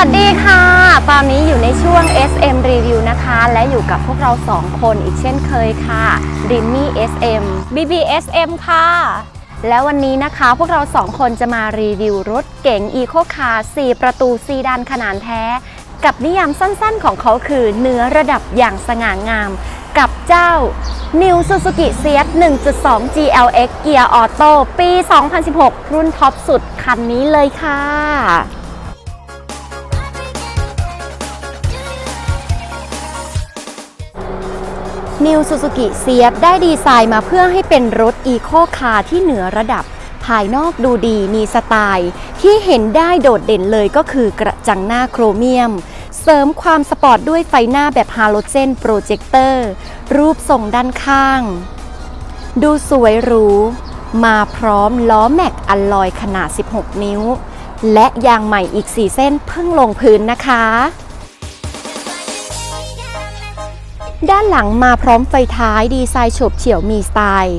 ัสดีค่ะตอนนี้อยู่ในช่วง SM Review นะคะ และอยู่กับพวกเราสองคนอีกเช่นเคยค่ะดิมมี่ SM BBSM ค่ะ แล้ววันนี้นะคะพวกเราสองคนจะมารีวิวรถเก๋ง Eco Car 4 ประตูซีดานขนาดแท้ กับนิยามสั้นๆของเขาคือเนื้อระดับอย่างสง่างาม กับเจ้า New Suzuki CS 1.2 GLX เกียร์ออโต้ปี 2016 รุ่นท็อปสุดคันนี้เลยค่ะ New Suzuki s e a t ได้ดีไซน์มาเพื่อให้เป็นรถ Eco Car ที่เหนือระดับ ภายนอกดูดีมีสไตล์ ที่เห็นได้โดดเด่นเลยก็คือกระจังหน้าโครเมียม เสริมความสปอร์ตด้วยไฟหน้าแบบฮาโลเจนโปรเจคเตอร์ รูปทรงด้านข้าง ดูสวยหรู มาพร้อมล้อแม็กอัลลอยขนาด 16 นิ้ว และยางใหม่อีก 4 เส้นเพิ่งลงพื้นนะคะ ด้านหลังมาพร้อมไฟท้ายดีไซน์ฉบเฉี่ยวมีสไตล์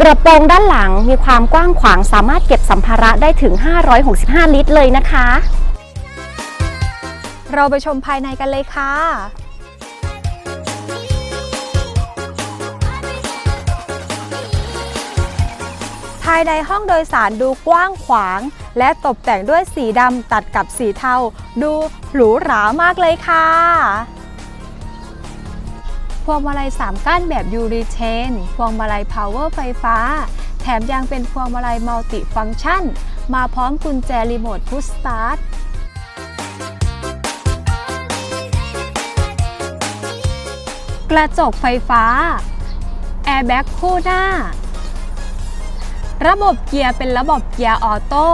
กระโปรงด้านหลังมีความกว้างขวางสามารถเก็บสัมภาระได้ถึง 565 ลิตรเลยนะคะ เราไปชมภายในกันเลยค่ะายในห้องโดยสารดูกว้างขวาง และตกแต่งด้วยสีดำตัดกับสีเทา ดูหรูหรามากเลยค่ะ พวงมาลัย3ก้านแบบยูรีเชน พวงมาลัยพาวเวอร์ไฟฟ้า แถมยังเป็นพวงมาลัยมัลติฟังก์ชัน มาพร้อมกุญแจรีโมทพุชสตาร์ทกระจกไฟฟ้า แอร์แบ็กคู่หน้า ระบบเกียร์เป็นระบบเกียร์ออโต้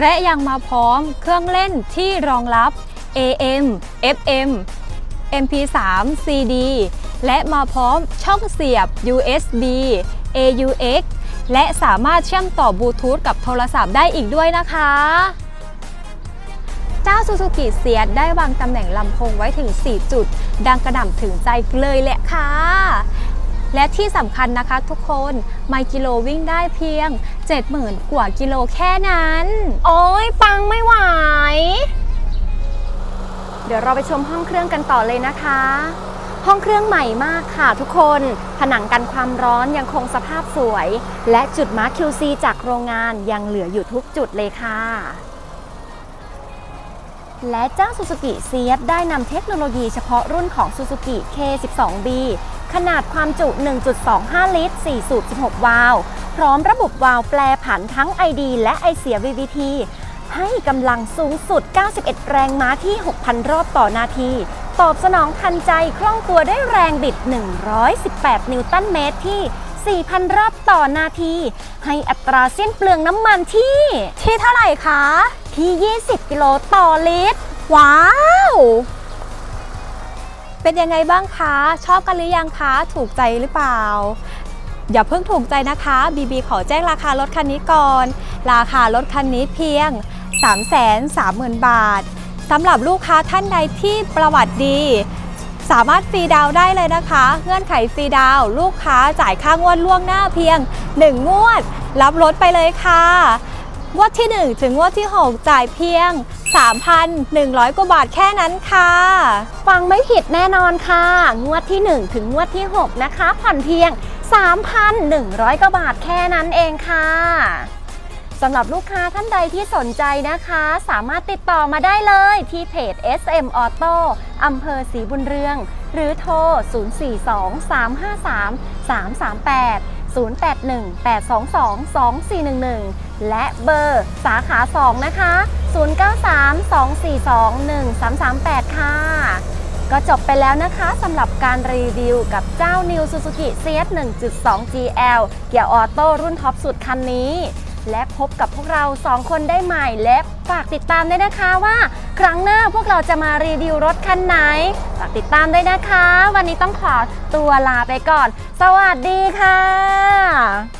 และยังมาพร้อมเครื่องเล่นที่รองรับ AM FM MP3 CD และมาพร้อมช่องเสียบ USB AUX และสามารถเชื่อมต่อบลูทูธกับโทรศัพท์ได้อีกด้วยนะคะ เจ้า Suzuki s e a t ได้วางตำแหน่งลำโพงไว้ถึง 4 จุด ดังกระหน่ำถึงใจเลยแหละค่ะ และที่สำคัญนะคะทุกคนไมกิโลวิ่งได้เพียง 70,000 กว่ากิโลแค่นั้น โอ้ยปังไม่ไหว เดี๋ยวเราไปชมห้องเครื่องกันต่อเลยนะคะ ห้องเครื่องใหม่มากค่ะทุกคน ผนังกันความร้อนยังคงสภาพสวย และจุดมาร์ค QC จากโรงงานยังเหลืออยู่ทุกจุดเลยค่ะ และเจ้า Suzuki s e a t ได้นำเทคโนโลยีเฉพาะรุ่นของ Suzuki K12B ขนาดความจุ 1.25 ลิตร 4 สูบ 16 วาล์วพร้อมระบบวาล์วแปรผันทั้ง ID และ i เสีย VVT ให้กำลังสูงสุด 91 แรงม้าที่ 6,000 รอบต่อนาที ตอบสนองทันใจคล่องตัวได้แรงบิด 118 นิวตันเมตรที่ 4,000 รอบต่อนาที ให้อัตราเส้นเปลืองน้ำมันที่ ที่เท่าไหร่คะ ที่ 20 กิโลต่อลิตร ว้าว เป็นยังไงบ้างคะ ชอบกันหรือยังคะ ถูกใจหรือเปล่า อย่าเพิ่งถูกใจนะคะบีบีขอแจ้งราคารถคันนี้ก่อน ราคารถคันนี้เพียง 330,000 บาทสำหรับลูกค้าท่านใดที่ประวัติดีสามารถฟรีดาวได้เลยนะคะ เงื่อนไขฟรีดาวลูกค้าจ่ายค่างวดล่วงหน้าเพียง 1 งวด รับรถไปเลยค่ะ วดที่ 1 ถึงงวดที่ 6 จ่ายเพียง 3,100 กว่าบาทแค่นั้นค่ะ ฟังไม่ผิดแน่นอนค่ะ งวดที่ 1 ถึงงวดที่ 6 นะคะ ผ่อนเพียง 3,100 กว่าบาทแค่นั้นเองค่ะสำหรับลูกค้าท่านใดที่สนใจนะคะ สามารถติดต่อมาได้เลยที่เพจ SM Auto อำเภอศรีบุญเรือง หรือโทร 042 353 338 0818222411 และเบอร์สาขา 2 นะคะ 0932421338 ค่ะ ก็จบไปแล้วนะคะสำหรับการรีวิวกับเจ้า New Suzuki CS 1.2 GL เกียร์ออโต้รุ่นท็อปสุดคันนี้ และพบกับพวกเรา 2 คนได้ใหม่และฝากติดตามด้วยนะคะว่า ครั้งหน้าพวกเราจะมารีวิวรถคันไหน ฝากติดตามด้วยนะคะ วันนี้ต้องขอตัวลาไปก่อน สวัสดีค่ะ